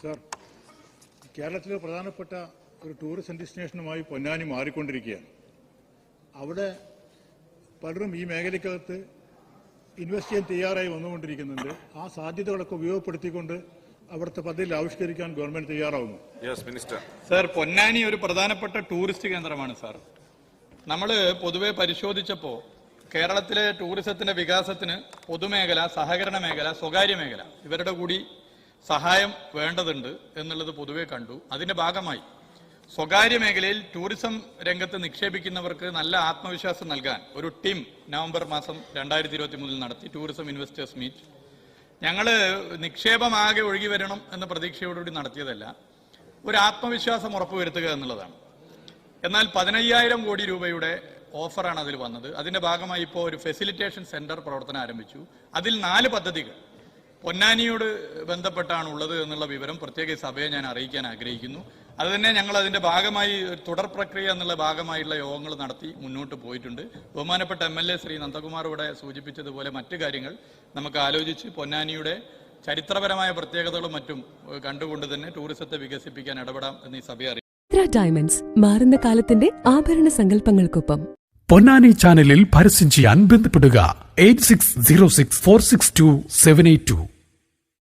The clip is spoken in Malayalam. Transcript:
സാർ കേരളത്തിലെ പ്രധാനപ്പെട്ട ഒരു ടൂറിസം ഡെസ്റ്റിനേഷനുമായി പൊന്നാനി മാറിക്കൊണ്ടിരിക്കുകയാണ്. അവിടെ പലരും ഈ മേഖലയ്ക്കകത്ത് ഇൻവെസ്റ്റ് ചെയ്യാൻ തയ്യാറായി വന്നുകൊണ്ടിരിക്കുന്നുണ്ട്. ആ സാധ്യതകളൊക്കെ ഉപയോഗപ്പെടുത്തിക്കൊണ്ട് അവിടുത്തെ പദ്ധതിയിൽ ആവിഷ്കരിക്കാൻ ഗവൺമെന്റ് തയ്യാറാവുന്നു. യെസ് മിനിസ്റ്റർ സാർ പൊന്നാനി ഒരു പ്രധാനപ്പെട്ട ടൂറിസ്റ്റ് കേന്ദ്രമാണ് സാർ നമ്മൾ പൊതുവെ പരിശോധിച്ചപ്പോൾ കേരളത്തിലെ ടൂറിസത്തിന്റെ വികാസത്തിന് പൊതുമേഖല സഹകരണ മേഖല സ്വകാര്യ മേഖല ഇവരുടെ കൂടി സഹായം വേണ്ടതുണ്ട് എന്നുള്ളത് പൊതുവെ കണ്ടു. അതിന്റെ ഭാഗമായി സ്വകാര്യ മേഖലയിൽ ടൂറിസം രംഗത്ത് നിക്ഷേപിക്കുന്നവർക്ക് നല്ല ആത്മവിശ്വാസം നൽകാൻ ഒരു ടീം നവംബർ മാസം രണ്ടായിരത്തി ഇരുപത്തി മൂന്നിൽ നടത്തി ടൂറിസം ഇൻവെസ്റ്റേഴ്സ് മീറ്റ്. ഞങ്ങൾ നിക്ഷേപമാകെ ഒഴുകി വരണം എന്ന പ്രതീക്ഷയോടുകൂടി നടത്തിയതല്ല ഒരു ആത്മവിശ്വാസം ഉറപ്പുവരുത്തുക എന്നുള്ളതാണ്. എന്നാൽ പതിനയ്യായിരം കോടി രൂപയുടെ ഓഫറാണ് അതിൽ വന്നത്. അതിന്റെ ഭാഗമായി ഇപ്പോൾ ഒരു ഫെസിലിറ്റേഷൻ സെന്റർ പ്രവർത്തനം ആരംഭിച്ചു. അതിൽ നാല് പദ്ധതികൾ പൊന്നാനിയോട് ബന്ധപ്പെട്ടാണ് ഉള്ളത് എന്നുള്ള വിവരം പ്രത്യേക സഭയെ ഞാൻ അറിയിക്കാൻ ആഗ്രഹിക്കുന്നു. അത് തന്നെ ഞങ്ങൾ അതിന്റെ ഭാഗമായി ഒരു തുടർ പ്രക്രിയ എന്നുള്ള ഭാഗമായുള്ള യോഗങ്ങൾ നടത്തി മുന്നോട്ട് പോയിട്ടുണ്ട്. ബഹുമാനപ്പെട്ട M L A Shri Nandakumar ഇവിടെ സൂചിപ്പിച്ചതുപോലെ മറ്റു കാര്യങ്ങൾ നമുക്ക് ആലോചിച്ച് പൊന്നാനിയുടെ ചരിത്രപരമായ പ്രത്യേകതകളും മറ്റും കണ്ടുകൊണ്ട് തന്നെ ടൂറിസത്തെ വികസിപ്പിക്കാൻ ഇടപെടാം എന്ന് ഈ സഭയെ അറിയിക്കുന്നു. ചിത്ര ഡയമണ്ട്സ് മാറുന്ന കാലത്തിന്റെ ആഭരണ സങ്കല്പങ്ങൾക്കൊപ്പം. പൊന്നാനി ചാനലിൽ പരസ്യം ചെയ്യാൻ ബന്ധപ്പെടുക. Eight six zero six four six two seven eight two.